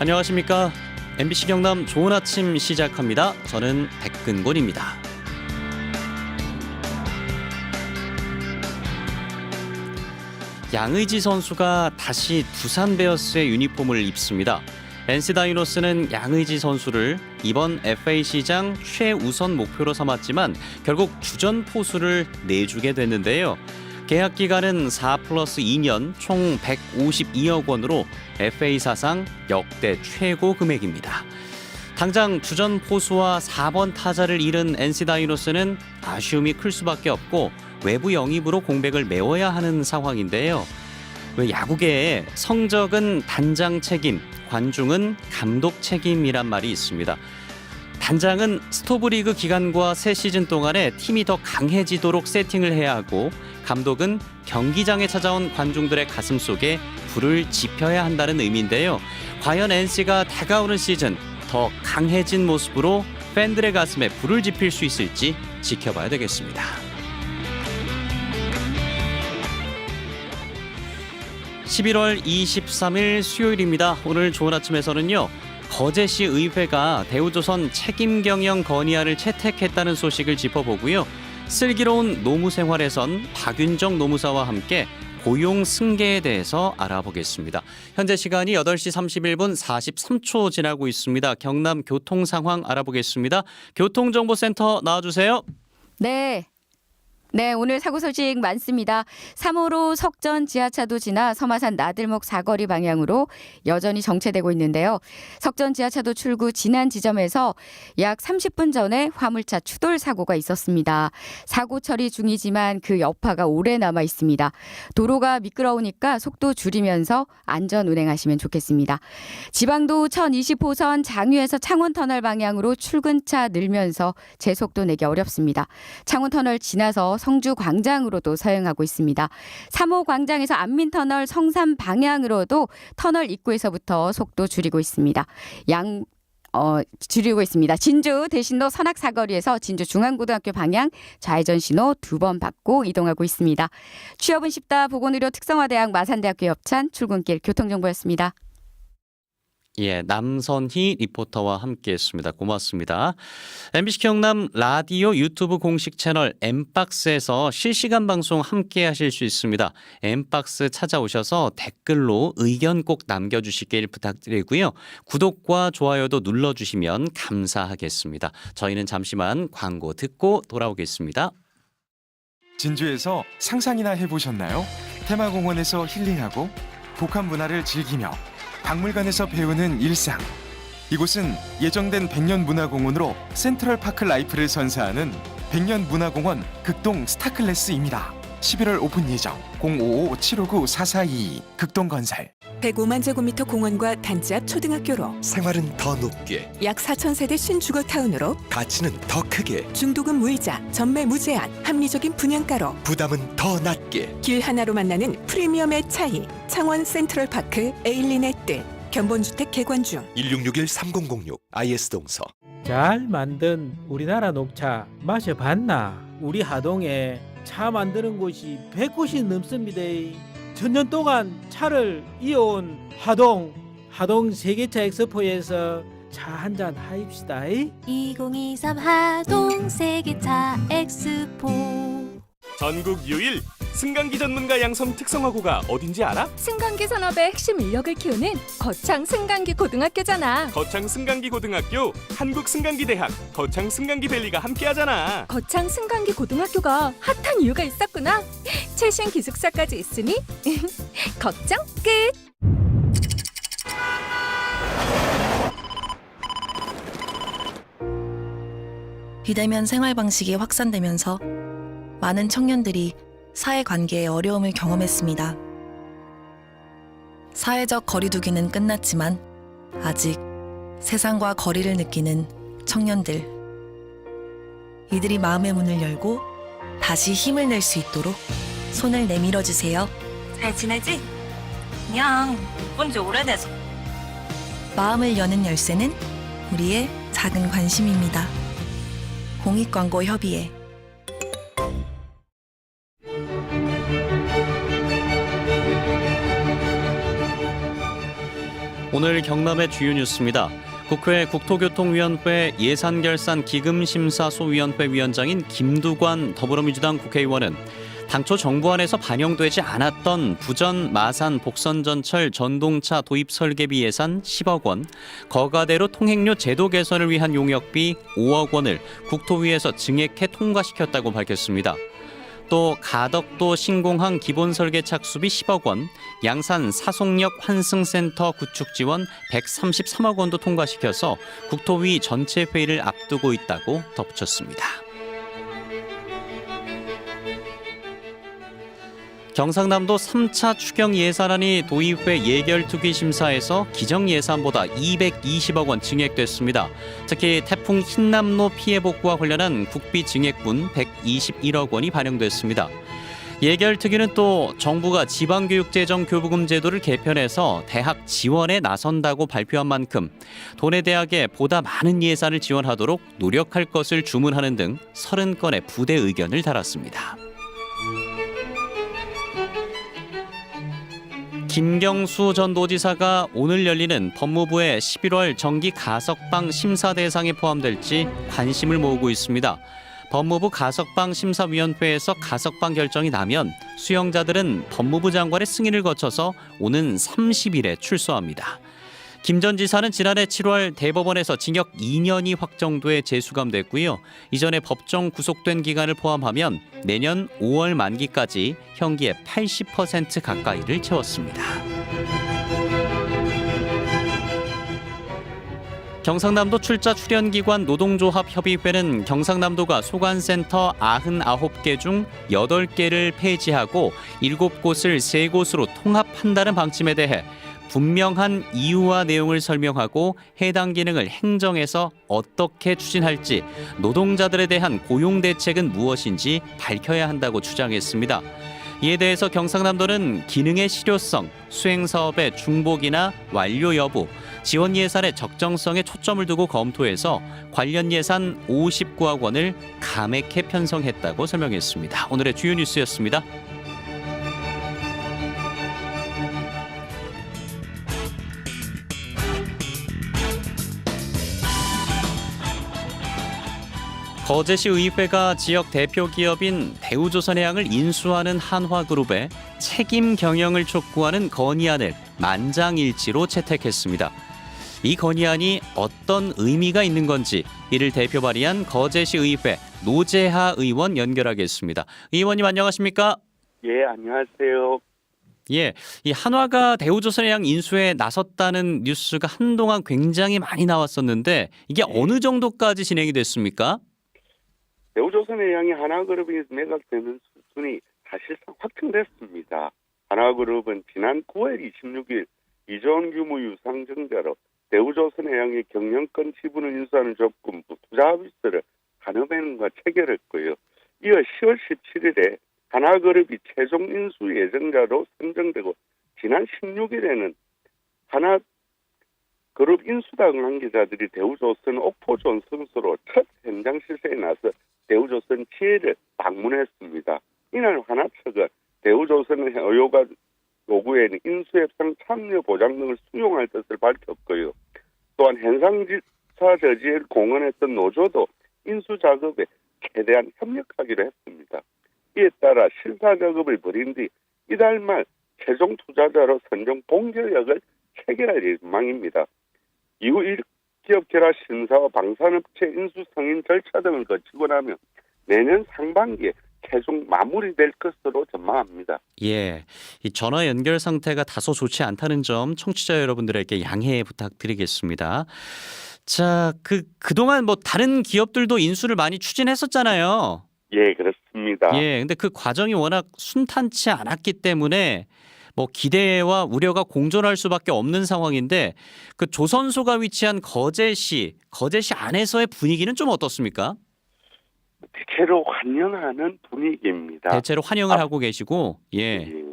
안녕하십니까. MBC 경남 좋은 아침 시작합니다. 저는 백근곤입니다. 양의지 선수가 다시 두산 베어스의 유니폼을 입습니다. NC 다이노스는 양의지 선수를 이번 FA 시장 최우선 목표로 삼았지만 결국 주전 포수를 내주게 됐는데요. 계약 기간은 4 플러스 2년 총 152억 원으로 FA 사상 역대 최고 금액입니다. 당장 주전 포수와 4번 타자를 잃은 NC 다이노스는 아쉬움이 클 수밖에 없고 외부 영입으로 공백을 메워야 하는 상황인데요. 왜 야구계에 성적은 단장 책임, 관중은 감독 책임이란 말이 있습니다. 단장은 스토브리그 기간과 새 시즌 동안에 팀이 더 강해지도록 세팅을 해야 하고 감독은 경기장에 찾아온 관중들의 가슴 속에 불을 지펴야 한다는 의미인데요. 과연 NC가 다가오는 시즌 더 강해진 모습으로 팬들의 가슴에 불을 지필 수 있을지 지켜봐야 되겠습니다. 11월 23일 수요일입니다. 오늘 좋은 아침에서는요. 거제시 의회가 대우조선 책임경영 건의안을 채택했다는 소식을 짚어보고요. 슬기로운 노무 생활에선 박윤정 노무사와 함께 고용 승계에 대해서 알아보겠습니다. 현재 시간이 8시 31분 43초 지나고 있습니다. 경남 교통 상황 알아보겠습니다. 교통정보센터 나와주세요. 네. 네, 오늘 사고 소식 많습니다. 3호로 석전 지하차도 지나 서마산 나들목 사거리 방향으로 여전히 정체되고 있는데요. 석전 지하차도 출구 지난 지점에서 약 30분 전에 화물차 추돌 사고가 있었습니다. 사고 처리 중이지만 그 여파가 오래 남아 있습니다. 도로가 미끄러우니까 속도 줄이면서 안전 운행하시면 좋겠습니다. 지방도 1020호선 장유에서 창원 터널 방향으로 출근차 늘면서 제 속도 내기 어렵습니다. 창원 터널 지나서 성주 광장으로도 서행하고 있습니다. 3호 광장에서 안민터널 성산 방향으로도 터널 입구에서부터 속도 줄이고 있습니다. 양 어, 줄이고 있습니다. 진주 대신로 선악사거리에서 진주 중앙고등학교 방향 좌회전 신호 두 번 받고 이동하고 있습니다. 취업은 쉽다 보건의료 특성화대학 마산대학교 옆찬 출근길 교통정보였습니다. 예, 남선희 리포터와 함께했습니다. 고맙습니다. MBC 경남 라디오 유튜브 공식 채널 엠박스에서 실시간 방송 함께하실 수 있습니다. 엠박스 찾아오셔서 댓글로 의견 꼭 남겨주시길 부탁드리고요. 구독과 좋아요도 눌러주시면 감사하겠습니다. 저희는 잠시만 광고 듣고 돌아오겠습니다. 진주에서 상상이나 해보셨나요? 테마공원에서 힐링하고 북한 문화를 즐기며 박물관에서 배우는 일상. 이곳은 예정된 백년 문화공원으로 센트럴파크 라이프를 선사하는 백년 문화공원 극동 스타클래스입니다. 11월 오픈 예정 055-759-4422 극동건설 105만 제곱미터 공원과 단지 앞 초등학교로 생활은 더 높게 약 4천 세대 신주거 타운으로 가치는 더 크게 중도금 무이자 전매 무제한 합리적인 분양가로 부담은 더 낮게 길 하나로 만나는 프리미엄의 차이 창원 센트럴파크 에일린의 뜻 견본주택 개관 중 1661-3006 IS 동서 잘 만든 우리나라 녹차 마셔봤나? 우리 하동에 차 만드는 곳이 100곳이 넘습니다. 천년 동안 차를 이어온 하동, 하동 세계차 엑스포에서 차 한 잔 하입시다. 2023 하동 세계차 엑스포 전국 유일 승강기 전문가 양성 특성화고가 어딘지 알아? 승강기 산업의 핵심 인력을 키우는 거창 승강기 고등학교잖아. 거창 승강기 고등학교, 한국 승강기 대학, 거창 승강기 밸리가 함께하잖아. 거창 승강기 고등학교가 핫한 이유가 있었구나. 최신 기숙사까지 있으니 걱정 끝. 비대면 생활 방식이 확산되면서 많은 청년들이 사회관계에 어려움을 경험했습니다. 사회적 거리두기는 끝났지만 아직 세상과 거리를 느끼는 청년들. 이들이 마음의 문을 열고 다시 힘을 낼 수 있도록 손을 내밀어 주세요. 잘 지내지? 그냥 본지 오래돼서 마음을 여는 열쇠는 우리의 작은 관심입니다. 공익광고 협의회 오늘 경남의 주요 뉴스입니다. 국회 국토교통위원회 예산결산기금심사소위원회 위원장인 김두관 더불어민주당 국회의원은 당초 정부안에서 반영되지 않았던 부전 마산 복선전철 전동차 도입 설계비 예산 10억 원, 거가대로 통행료 제도 개선을 위한 용역비 5억 원을 국토위에서 증액해 통과시켰다고 밝혔습니다. 또 가덕도 신공항 기본 설계 착수비 10억 원, 양산 사송역 환승센터 구축 지원 133억 원도 통과시켜서 국토위 전체 회의를 앞두고 있다고 덧붙였습니다. 경상남도 3차 추경 예산안이 도의회 예결투기 심사에서 기정 예산보다 220억 원 증액됐습니다. 특히 태풍 흰남노 피해 복구와 관련한 국비 증액분 121억 원이 반영됐습니다. 예결특위는 또 정부가 지방교육재정 교부금 제도를 개편해서 대학 지원에 나선다고 발표한 만큼 도내 대학에 보다 많은 예산을 지원하도록 노력할 것을 주문하는 등 30건의 부대 의견을 달았습니다. 김경수 전 도지사가 오늘 열리는 법무부의 11월 정기 가석방 심사 대상에 포함될지 관심을 모으고 있습니다. 법무부 가석방 심사위원회에서 가석방 결정이 나면 수용자들은 법무부 장관의 승인을 거쳐서 오는 30일에 출소합니다. 김 전 지사는 지난해 7월 대법원에서 징역 2년이 확정돼 재수감됐고요. 이전에 법정 구속된 기간을 포함하면 내년 5월 만기까지 형기의 80% 가까이를 채웠습니다. 경상남도 출자 출연기관 노동조합 협의회는 경상남도가 소관센터 99개 중 8개를 폐지하고 7곳을 3곳으로 통합한다는 방침에 대해 분명한 이유와 내용을 설명하고 해당 기능을 행정에서 어떻게 추진할지 노동자들에 대한 고용 대책은 무엇인지 밝혀야 한다고 주장했습니다. 이에 대해서 경상남도는 기능의 실효성, 수행 사업의 중복이나 완료 여부, 지원 예산의 적정성에 초점을 두고 검토해서 관련 예산 59억 원을 감액해 편성했다고 설명했습니다. 오늘의 주요 뉴스였습니다. 거제시 의회가 지역 대표 기업인 대우조선해양을 인수하는 한화그룹의 책임 경영을 촉구하는 건의안을 만장일치로 채택했습니다. 이 건의안이 어떤 의미가 있는 건지 이를 대표 발의한 거제시 의회 노재하 의원 연결하겠습니다. 의원님 안녕하십니까? 예, 안녕하세요. 예, 이 한화가 대우조선해양 인수에 나섰다는 뉴스가 한동안 굉장히 많이 나왔었는데 이게 어느 정도까지 진행이 됐습니까? 대우조선해양이 하나그룹이 매각되는 수준이 사실상 확정됐습니다. 하나그룹은 지난 9월 26일 이전 규모 유상증자로 대우조선해양의 경영권 지분을 인수하는 조건부 투자 합의서를 한화은행과 체결했고요. 이어 10월 17일에 하나그룹이 최종 인수 예정자로 선정되고 지난 16일에는 하나 그룹 인수당 관계자들이 대우조선 옥포존 선수로 첫 현장 실세에 나서 대우조선 지혜를 방문했습니다. 이날 하나측은 대우조선의 의료가 요구에는 인수협상 참여 보장 등을 수용할 뜻을 밝혔고요. 또한 현상지사 저지를 공언했던 노조도 인수 작업에 최대한 협력하기로 했습니다. 이에 따라 실사 작업을 벌인 뒤 이달 말 최종 투자자로 선정 봉결약을 체결할 예망입니다. 이후 기업 결합 심사와 방산업체 인수 승인 절차 등을 거치고 나면 내년 상반기에 최종 마무리될 것으로 전망합니다. 예, 이 전화 연결 상태가 다소 좋지 않다는 점 청취자 여러분들에게 양해 부탁드리겠습니다. 자, 그 그동안 뭐 다른 기업들도 인수를 많이 추진했었잖아요. 예, 그렇습니다. 예, 근데 그 과정이 워낙 순탄치 않았기 때문에 뭐 기대와 우려가 공존할 수밖에 없는 상황인데 그 조선소가 위치한 거제시, 거제시 안에서의 분위기는 좀 어떻습니까? 대체로 환영하는 분위기입니다. 대체로 환영을 아, 하고 계시고, 예, 예.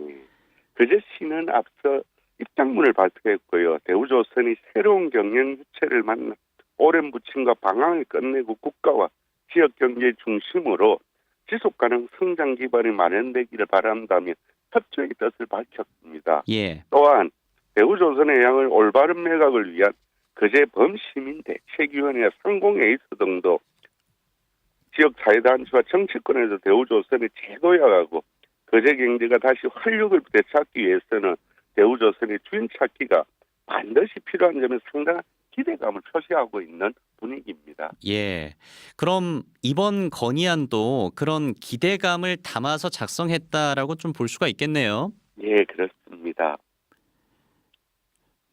그제시는 앞서 입장문을 발표했고요. 대우조선이 새로운 경영 주체를 만나 오랜 부침과 방황을 끝내고 국가와 지역 경제 중심으로 지속 가능 성장 기반이 마련되기를 바란다며 협조의 뜻을 밝혔습니다. 예, 또한 대우조선해양을 올바른 매각을 위한 거제 범시민 대책위원회 상공회의소 등도 지역 사회단체와 정치권에서 대우조선을 재도약하고 거제 경제가 다시 활력을 되찾기 위해서는 대우조선의 주인 찾기가 반드시 필요한 점에 상당한 기대감을 표시하고 있는 분위기입니다. 예. 그럼 이번 건의안도 그런 기대감을 담아서 작성했다라고 좀 볼 수가 있겠네요. 예, 그렇습니다.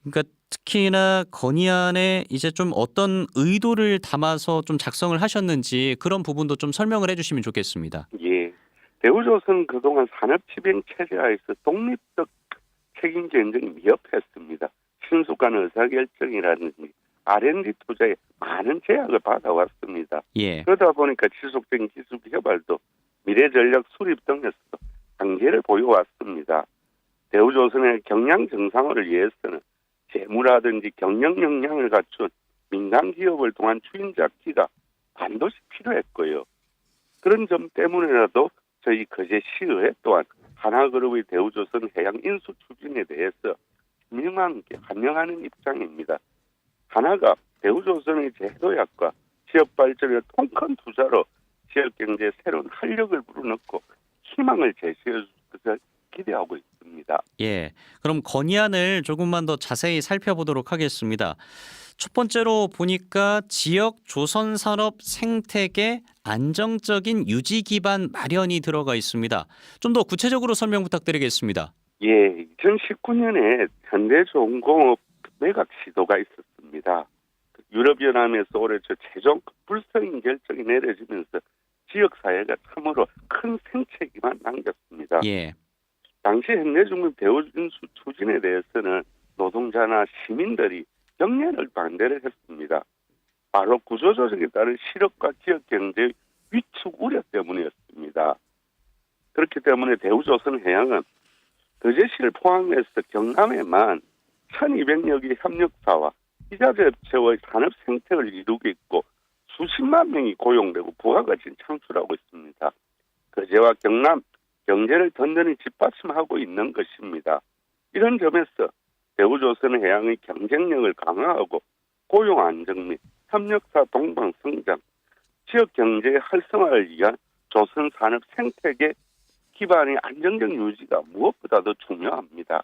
그러니까 특히나 건의안에 이제 좀 어떤 의도를 담아서 좀 작성을 하셨는지 그런 부분도 좀 설명을 해주시면 좋겠습니다. 예. 대우조선 그동안 산업지배 체제하에서 독립적 책임 전쟁이 미흡했습니다. 신속한 의사결정이라든지 R&D 투자에 많은 제약을 받아왔습니다. 예. 그러다 보니까 지속적인 기술 개발도 미래 전략 수립 등에서도 한계를 보여왔습니다. 대우조선의 경량 정상화를 위해서는 재무라든지 경영 역량을 갖춘 민간 기업을 통한 주인 잡기가 반드시 필요했고요. 그런 점 때문에라도 저희 거제 시의회 또한 하나그룹의 대우조선 해양 인수 추진에 대해서 분명하게 환영하는 입장입니다. 하나가 대우조선의 제도약과 지역 발전의 통큰 투자로 지역 경제에 새로운 활력을 불어넣고 희망을 제시해 줄 것을 기대하고 있습니다. 예. 그럼 건의안을 조금만 더 자세히 살펴보도록 하겠습니다. 첫 번째로 보니까 지역 조선 산업 생태계 안정적인 유지 기반 마련이 들어가 있습니다. 좀 더 구체적으로 설명 부탁드리겠습니다. 예, 2019년에 현대重공업 매각 시도가 있었습니다. 유럽연합에서 올해 저 최종 불성인 결정이 내려지면서 지역사회가 참으로 큰 생채기만 남겼습니다. 예. 당시 현대중국 대우인수 추진에 대해서는 노동자나 시민들이 정례를 반대를 했습니다. 바로 구조조정에 따른 실업과 지역 경제의 위축 우려 때문이었습니다. 그렇기 때문에 대우조선 해양은 거제시를 포함해서 경남에만 1200여 개 협력사와 이자재 업체의 산업 생태를 이루고 있고 수십만 명이 고용되고 부가가치를 창출하고 있습니다. 거제와 경남 경제를 든든히 뒷받침하고 있는 것입니다. 이런 점에서 대우조선 해양의 경쟁력을 강화하고 고용 안정 및 협력사 동반 성장, 지역 경제의 활성화를 위한 조선 산업 생태계 기반의 안정적 유지가 무엇보다도 중요합니다.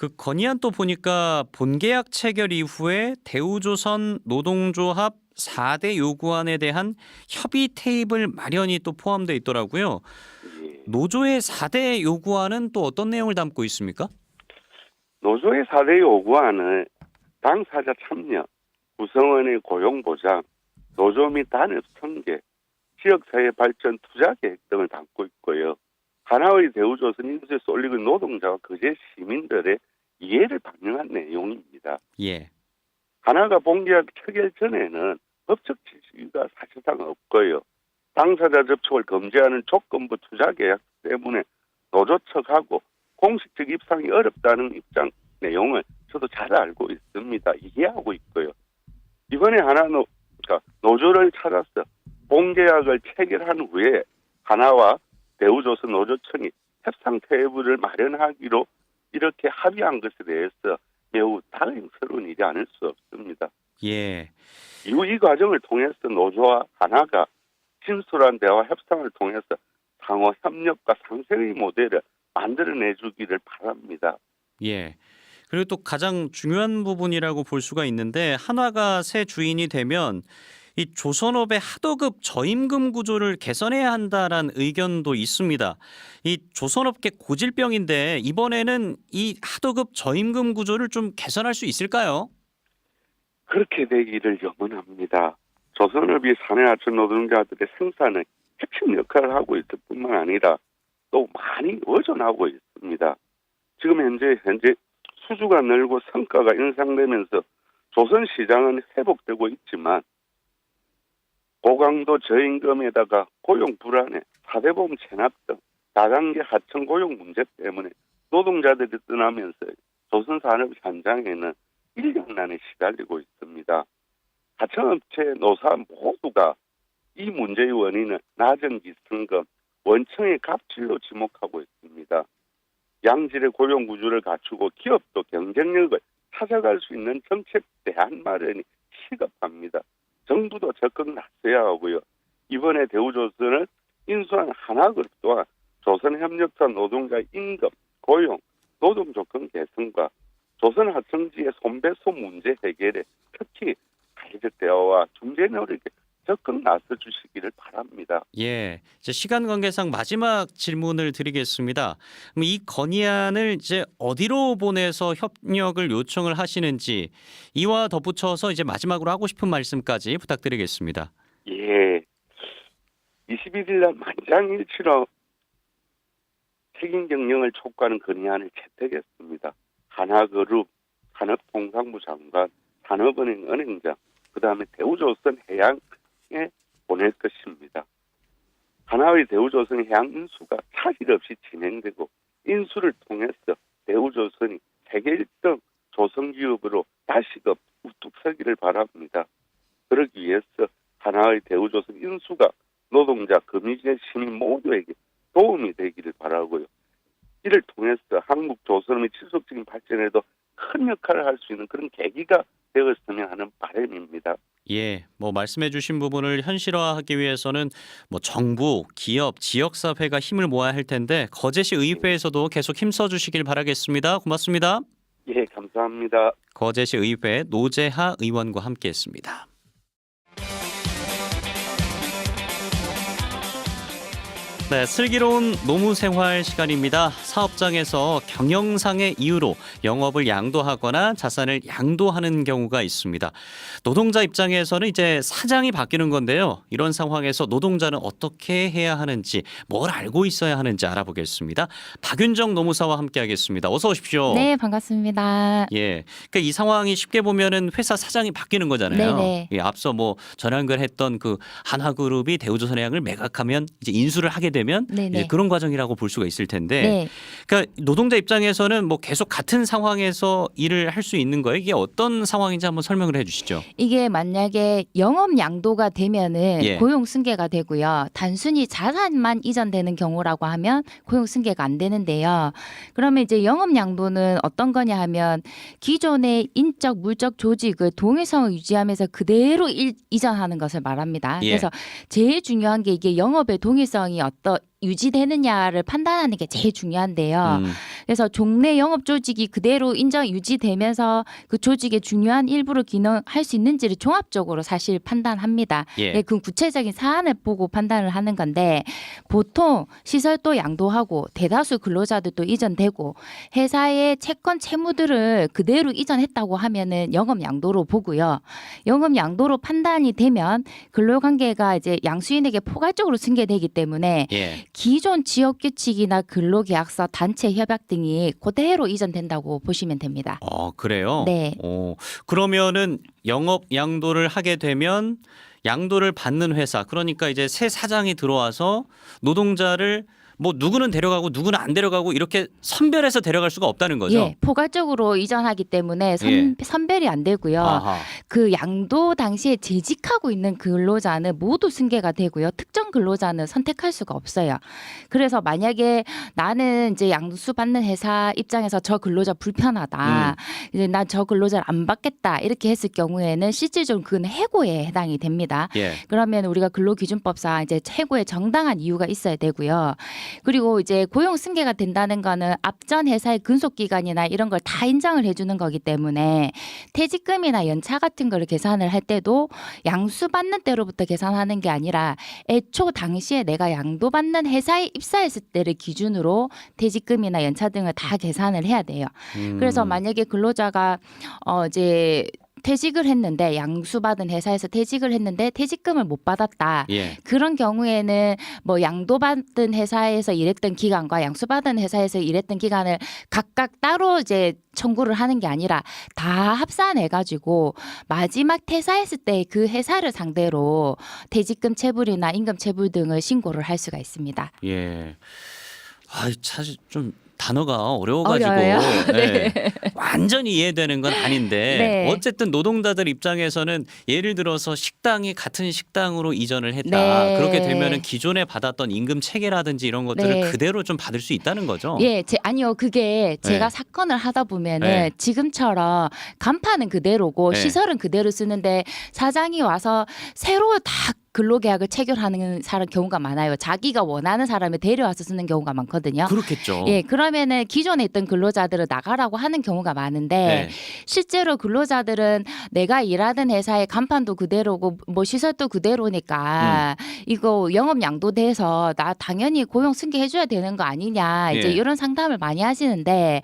그 건의안 또 보니까 본계약 체결 이후에 대우조선 노동조합 4대 요구안에 대한 협의 테이블 마련이 또 포함되어 있더라고요. 예. 노조의 4대 요구안은 또 어떤 내용을 담고 있습니까? 노조의 4대 요구안은 당사자 참여, 구성원의 고용 보장, 노조 및 단협 성계, 지역사회 발전 투자 계획 등을 담고 있고요. 하나의 대우조선 인수에 쏠리는 노동자와 그제 시민들의 이해를 반영한 내용입니다. 예. 하나가 본계약 체결 전에는 법적 지시가 사실상 없고요. 당사자 접촉을 금지하는 조건부 투자 계약 때문에 노조 측하고 공식적 입상이 어렵다는 입장 내용을 저도 잘 알고 있습니다. 이해하고 있고요. 이번에 하나 노, 그러니까 노조를 찾아서 본계약을 체결한 후에 하나와 대우조선 노조청이 협상 테이블을 마련하기로 이렇게 합의한 것에 대해서 매우 다행스러운 일이 아닐 수 없습니다. 예. 이후 이 과정을 통해서 노조와 하나가 진솔한 대화 협상을 통해서 상호 협력과 상생의 모델을 만들어내주기를 바랍니다. 예. 그리고 또 가장 중요한 부분이라고 볼 수가 있는데 한화가 새 주인이 되면 이 조선업의 하도급 저임금 구조를 개선해야 한다라는 의견도 있습니다. 이 조선업계 고질병인데 이번에는 이 하도급 저임금 구조를 좀 개선할 수 있을까요? 그렇게 되기를 염원합니다. 조선업이 사내하청 노동자들의 생산에 핵심 역할을 하고 있을 뿐만 아니라 또 많이 의존하고 있습니다. 지금 현재 현재 수주가 늘고 성과가 인상되면서 조선 시장은 회복되고 있지만 고강도 저임금에다가 고용 불안에 사대보험 체납 등 다단계 하청 고용 문제 때문에 노동자들이 떠나면서 조선 산업 현장에는 인력난에 시달리고 있습니다. 하청업체 노사 모두가 이 문제의 원인은 낮은 기승금, 원청의 갑질로 지목하고 있습니다. 양질의 고용 구조를 갖추고 기업도 경쟁력을 찾아갈 수 있는 정책 대안 마련이 시급합니다. 정부도 적극 나서야 하고요. 이번에 대우조선을 인수한 하나그룹 또한 조선협력사 노동자 임금, 고용, 노동 조건 개선과 조선 하청지의 손배소 문제 해결에 특히 가이드 대화와 중재 노력에 적극 나서 주시기를 바랍니다. 예, 이제 시간 관계상 마지막 질문을 드리겠습니다. 그럼 이 건의안을 이제 어디로 보내서 협력을 요청을 하시는지 이와 덧붙여서 이제 마지막으로 하고 싶은 말씀까지 부탁드리겠습니다. 예. 21일 날 만장일치로 책임 경영을 촉구하는 건의안을 채택했습니다. 하나그룹, 산업통상부 장관, 산업은행 은행장, 그 다음에 대우조선 해양 에 보낼 것입니다. 하나의 대우조선 해양 인수가 차질 없이 진행되고 인수를 통해서 대우조선이 세계 1등 조선기업으로 다시금 우뚝 서기를 바랍니다. 그러기 위해서 하나의 대우조선 인수가 노동자, 금융계 시민 모두에게 도움이 되기를 바라고요. 이를 통해서 한국 조선의 지속적인 발전에도 큰 역할을 할 수 있는 그런 계기가 되었으면 하는 바람입니다. 예, 뭐 말씀해주신 부분을 현실화하기 위해서는 뭐 정부, 기업, 지역 사회가 힘을 모아야 할 텐데 거제시 의회에서도 계속 힘써 주시길 바라겠습니다. 고맙습니다. 예, 감사합니다. 거제시 의회 노재하 의원과 함께했습니다. 네, 슬기로운 노무 생활 시간입니다. 사업장에서 경영상의 이유로 영업을 양도하거나 자산을 양도하는 경우가 있습니다. 노동자 입장에서는 이제 사장이 바뀌는 건데요. 이런 상황에서 노동자는 어떻게 해야 하는지, 뭘 알고 있어야 하는지 알아보겠습니다. 박윤정 노무사와 함께하겠습니다. 어서 오십시오. 네, 반갑습니다. 예, 그러니까 이 상황이 쉽게 보면은 회사 사장이 바뀌는 거잖아요. 네네. 예, 앞서 뭐 전화 연결했던 그 한화그룹이 대우조선해양을 매각하면 이제 인수를 하게 되면 네네. 그런 과정이라고 볼 수가 있을 텐데, 네. 그러니까 노동자 입장에서는 뭐 계속 같은 상황에서 일을 할 수 있는 거예요. 이게 어떤 상황인지 한번 설명을 해주시죠. 이게 만약에 영업 양도가 되면은 예. 고용 승계가 되고요. 단순히 자산만 이전되는 경우라고 하면 고용 승계가 안 되는데요. 그러면 이제 영업 양도는 어떤 거냐 하면 기존의 인적 물적 조직을 동일성을 유지하면서 그대로 일, 이전하는 것을 말합니다. 예. 그래서 제일 중요한 게 이게 영업의 동일성이 어떤 到 유지되느냐를 판단하는 게 제일 중요한데요. 음, 그래서 종래 영업 조직이 그대로 인정 유지되면서 그 조직의 중요한 일부를 기능할 수 있는지를 종합적으로 사실 판단합니다. 예. 네, 그 구체적인 사안을 보고 판단을 하는 건데 보통 시설도 양도하고 대다수 근로자들도 이전되고 회사의 채권 채무들을 그대로 이전했다고 하면은 영업 양도로 보고요. 영업 양도로 판단이 되면 근로관계가 이제 양수인에게 포괄적으로 승계되기 때문에 예. 기존 지역 규칙이나 근로계약서, 단체 협약 등이 그대로 이전된다고 보시면 됩니다. 어 그래요. 네. 어 그러면은 영업 양도를 하게 되면 양도를 받는 회사 그러니까 이제 새 사장이 들어와서 노동자를 뭐 누구는 데려가고 누구는 안 데려가고 이렇게 선별해서 데려갈 수가 없다는 거죠. 예, 포괄적으로 이전하기 때문에 선, 예. 선별이 안 되고요. 아하. 그 양도 당시에 재직하고 있는 근로자는 모두 승계가 되고요. 특정 근로자는 선택할 수가 없어요. 그래서 만약에 나는 이제 양수 받는 회사 입장에서 저 근로자 불편하다. 이제 난 저 근로자를 안 받겠다. 이렇게 했을 경우에는 실질적으로 그건 해고에 해당이 됩니다. 예. 그러면 우리가 근로기준법상 이제 최고의 정당한 이유가 있어야 되고요. 그리고 이제 고용 승계가 된다는 거는 앞전 회사의 근속 기간이나 이런 걸 다 인정을 해주는 거기 때문에 퇴직금이나 연차 같은 거를 계산을 할 때도 양수 받는 때로부터 계산하는 게 아니라 애초 당시에 내가 양도 받는 회사에 입사했을 때를 기준으로 퇴직금이나 연차 등을 다 계산을 해야 돼요. 음. 그래서 만약에 근로자가 어 이제 퇴직을 했는데 양수받은 회사에서 퇴직을 했는데 퇴직금을 못 받았다. 예. 그런 경우에는 뭐 양도받은 회사에서 일했던 기간과 양수받은 회사에서 일했던 기간을 각각 따로 이제 청구를 하는 게 아니라 다 합산해 가지고 마지막 퇴사했을 때 그 회사를 상대로 퇴직금 체불이나 임금 체불 등을 신고를 할 수가 있습니다. 예. 아, 사실 좀 단어가 어려워가지고 어려워요? 네. 네. 완전히 이해되는 건 아닌데 네. 어쨌든 노동자들 입장에서는 예를 들어서 식당이 같은 식당으로 이전을 했다 네. 그렇게 되면은 기존에 받았던 임금 체계라든지 이런 것들을 네. 그대로 좀 받을 수 있다는 거죠. 예, 제, 아니요. 그게 제가 네. 사건을 하다 보면은 네. 지금처럼 간판은 그대로고 네. 시설은 그대로 쓰는데 사장이 와서 새로 다 근로계약을 체결하는 사람 경우가 많아요. 자기가 원하는 사람을 데려와서 쓰는 경우가 많거든요. 그렇겠죠. 예, 그러면은 기존에 있던 근로자들을 나가라고 하는 경우가 많은데 네. 실제로 근로자들은 내가 일하던 회사의 간판도 그대로고 뭐 시설도 그대로니까 음. 이거 영업 양도돼서 나 당연히 고용 승계해 줘야 되는 거 아니냐 이제 예. 이런 상담을 많이 하시는데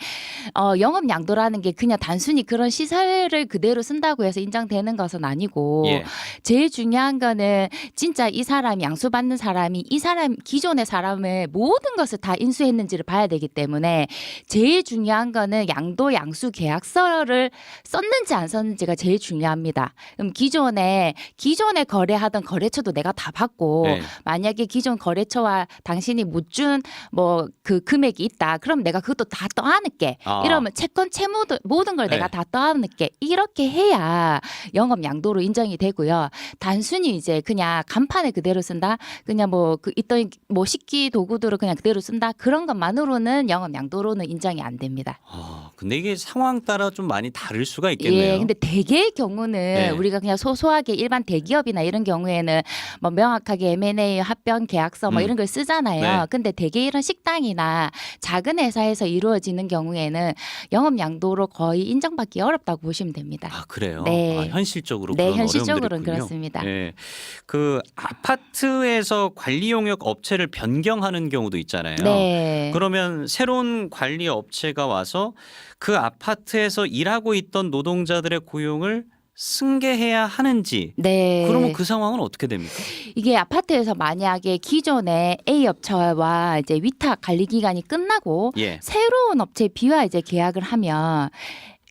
어, 영업 양도라는 게 그냥 단순히 그런 시설을 그대로 쓴다고 해서 인정되는 것은 아니고 예. 제일 중요한 거는 진짜 이 사람이 양수받는 사람이 이 사람 기존의 사람의 모든 것을 다 인수했는지를 봐야 되기 때문에 제일 중요한 거는 양도 양수 계약서를 썼는지 안 썼는지가 제일 중요합니다. 그럼 기존에 기존에 거래하던 거래처도 내가 다 받고 네. 만약에 기존 거래처와 당신이 못 준 뭐 그 금액이 있다. 그럼 내가 그것도 다 떠안을게. 아. 이러면 채권 채무 모든 걸 내가 네. 다 떠안을게. 이렇게 해야 영업 양도로 인정이 되고요. 단순히 이제 그냥 간판을 그대로 쓴다. 그냥 뭐 그 있던 뭐 식기 도구들을 그냥 그대로 쓴다. 그런 것만으로는 영업 양도로는 인정이 안 됩니다. 아, 근데 이게 상황 따라 좀 많이 다를 수가 있겠네요. 예, 근데 대개의 경우는 네. 우리가 그냥 소소하게 일반 대기업이나 이런 경우에는 뭐 명확하게 M&A 합병 계약서 뭐 음. 이런 걸 쓰잖아요. 네. 근데 대개 이런 식당이나 작은 회사에서 이루어지는 경우에는 영업 양도로 거의 인정받기 어렵다고 보시면 됩니다. 아 그래요. 네. 아, 현실적으로 네, 그런 현실적으로는 어려움들이 있군요. 그렇습니다. 예. 그 아파트에서 관리 용역 업체를 변경하는 경우도 있잖아요. 네. 그러면 새로운 관리 업체가 와서 그 아파트에서 일하고 있던 노동자들의 고용을 승계해야 하는지 네. 그러면 그 상황은 어떻게 됩니까? 이게 아파트에서 만약에 기존의 A 업체와 이제 위탁 관리 기간이 끝나고 예. 새로운 업체 B와 이제 계약을 하면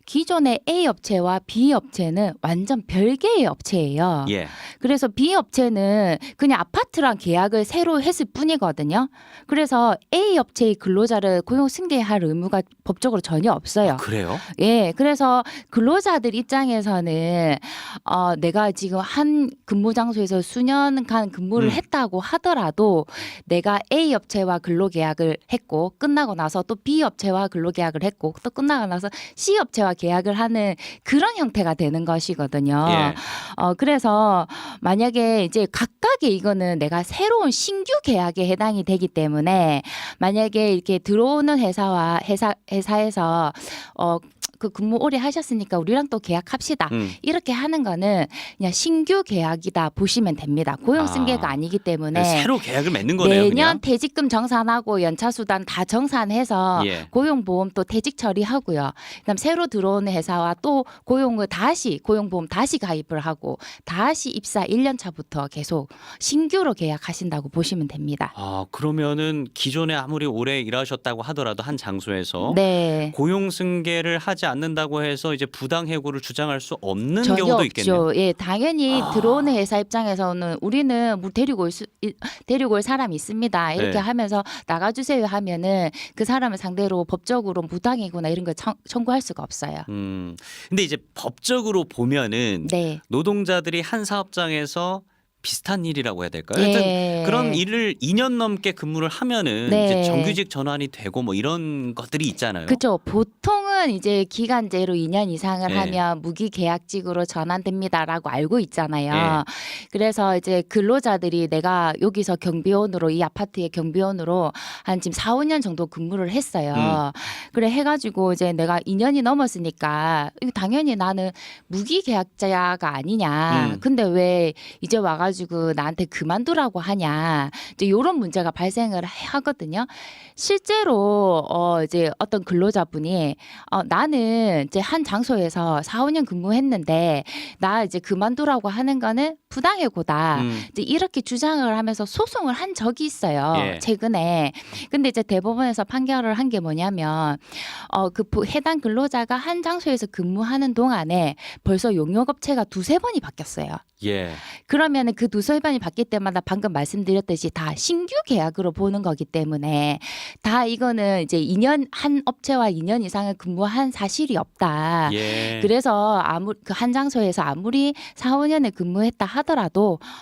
기존의 A 업체와 B 업체는 완전 별개의 업체예요. 예. 그래서 B 업체는 그냥 아파트랑 계약을 새로 했을 뿐이거든요. 그래서 A 업체의 근로자를 고용 승계할 의무가 법적으로 전혀 없어요. 그래요? 예, 그래서 근로자들 입장에서는 어, 내가 지금 한 근무 장소에서 수년간 근무를 음. 했다고 하더라도 내가 A 업체와 근로 계약을 했고 끝나고 나서 또 B 업체와 근로 계약을 했고 또 끝나고 나서 C 업체와 계약을 하는 그런 형태가 되는 것이거든요. 예. 어, 그래서 만약에 이제 각각의 이거는 내가 새로운 신규 계약에 해당이 되기 때문에 만약에 이렇게 들어오는 회사와 회사 회사에서 어, 그 근무 오래 하셨으니까 우리랑 또 계약합시다. 음. 이렇게 하는 거는 그냥 신규 계약이다 보시면 됩니다. 고용 아. 승계가 아니기 때문에 새로 계약을 맺는 거네요. 내년 그냥. 퇴직금 정산하고 연차 수당 다 정산해서 예. 고용보험 또 퇴직 처리하고요. 그다음 새로 들어오는 회사와 또 고용을 다시 고용보험 다시 가입을 하고 다시 입사 1년 차부터 계속 신규로 계약하신다고 보시면 됩니다. 아 그러면은 기존에 아무리 오래 일하셨다고 하더라도 한 장소에서 네. 고용 승계를 하지 않 는다고 해서 이제 부당 해고를 주장할 수 없는 전혀 경우도 없죠. 있겠네요. 예, 당연히 아. 들어오는 회사 입장에서는 우리는 뭐 데리고 올 수, 이- 데리고 올 사람이 있습니다. 이렇게 네. 하면서 나가주세요 하면은 그 사람을 상대로 법적으로 무당이거나 이런 걸 청, 청구할 수가 없어요. 음. 근데 이제 법적으로 보면은 네. 노동자들이 한 사업장에서 비슷한 일이라고 해야 될까요? 하여튼 예. 그런 일을 2년 넘게 근무를 하면은 네. 이제 정규직 전환이 되고 뭐 이런 것들이 있잖아요. 그렇죠. 보통은 이제 기간제로 2년 이상을 네. 하면 무기계약직으로 전환됩니다라고 알고 있잖아요. 네. 그래서 이제 근로자들이 내가 여기서 경비원으로 이 아파트의 경비원으로 한 지금 4, 5년 정도 근무를 했어요. 음. 그래 해가지고 이제 내가 2년이 넘었으니까 이거 당연히 나는 무기계약자가 아니냐. 음. 근데 왜 이제 와가지고 나한테 그만두라고 하냐. 이제 이런 문제가 발생을 하거든요. 실제로 어 이제 어떤 근로자분이 어 나는 이제 한 장소에서 4, 5년 근무했는데 나 이제 그만두라고 하는 거는 부당해고다. 음. 이제 이렇게 주장을 하면서 소송을 한 적이 있어요. 예. 최근에. 근데 이제 대법원에서 판결을 한 게 뭐냐면 어 그 해당 근로자가 한 장소에서 근무하는 동안에 벌써 용역업체가 두세 번이 바뀌었어요. 예. 그러면은 그 두세 번이 바뀔 때마다 방금 말씀드렸듯이 다 신규 계약으로 보는 거기 때문에 다 이거는 이제 2년 한 업체와 2년 이상을 근무한 사실이 없다. 예. 그래서 아무 그 한 장소에서 아무리 4, 5년을 근무했다 하더라도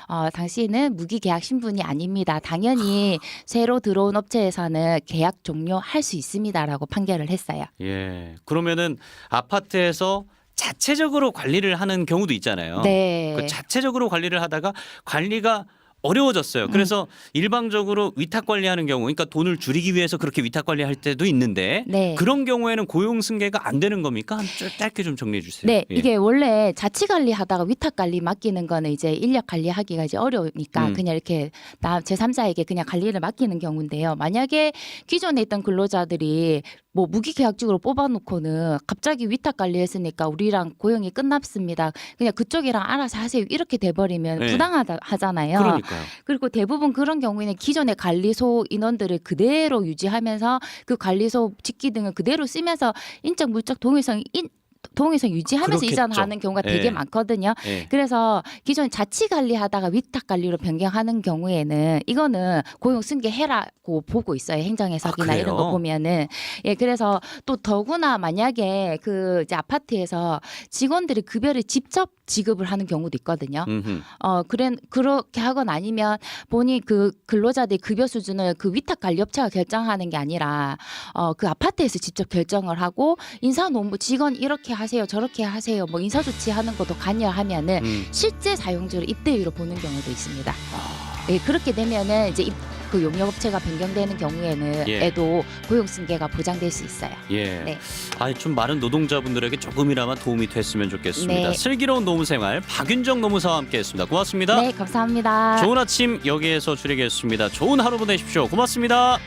어 당시에는 무기 계약 신분이 아닙니다. 당연히 새로 들어온 업체에서는 계약 종료할 수 있습니다라고 판결을 했어요. 예. 그러면은 아파트에서 자체적으로 관리를 하는 경우도 있잖아요. 네. 그 자체적으로 관리를 하다가 관리가 어려워졌어요. 그래서 일방적으로 위탁 관리하는 경우, 그러니까 돈을 줄이기 위해서 그렇게 위탁 관리할 때도 있는데 네. 그런 경우에는 고용 승계가 안 되는 겁니까? 한 짧- 짧게 좀 정리해 주세요. 네, 예. 이게 원래 자치 관리하다가 위탁 관리 맡기는 거는 이제 인력 관리하기가 이제 어려우니까 음. 그냥 이렇게 나 제3자에게 그냥 관리를 맡기는 경우인데요. 만약에 기존에 있던 근로자들이 뭐 무기 계약직으로 뽑아놓고는 갑자기 위탁 관리했으니까 우리랑 고용이 끝났습니다. 그냥 그쪽이랑 알아서 하세요. 이렇게 돼버리면 네. 부당하다 하잖아요. 그러니까요. 그리고 대부분 그런 경우에는 기존의 관리소 인원들을 그대로 유지하면서 그 관리소 직기 등을 그대로 쓰면서 인적 물적 동일성 인 동일성 유지하면서 그렇겠죠. 이전하는 경우가 되게 예. 많거든요. 예. 그래서 기존 자치 관리하다가 위탁 관리로 변경하는 경우에는 이거는 고용 승계해라고 보고 있어요. 행정해석이나 아, 이런? 거 보면은 예 그래서 또 더구나 만약에 그 이제 아파트에서 직원들이 급여를 직접 지급을 하는 경우도 있거든요. 음흠. 어, 그래, 그렇게 하거나 아니면 본인 그 근로자들의 급여 수준을 그 위탁 관리 업체가 결정하는 게 아니라 어, 그 아파트에서 직접 결정을 하고 인사노무 직원 이렇게 하세요, 저렇게 하세요, 뭐 인사 조치하는 것도 관여하면은 음. 실제 사용주를 입대위로 보는 경우도 있습니다. 예, 그렇게 되면은 이제 입, 그 용역업체가 변경되는 경우에는 예. 에도 고용 승계가 보장될 수 있어요. 예. 네. 아니 좀 많은 노동자분들에게 조금이나마 도움이 됐으면 좋겠습니다. 네. 슬기로운 노무 생활 박윤정 노무사와 함께했습니다. 고맙습니다. 네, 감사합니다. 좋은 아침 여기에서 줄이겠습니다. 좋은 하루 보내십시오. 고맙습니다.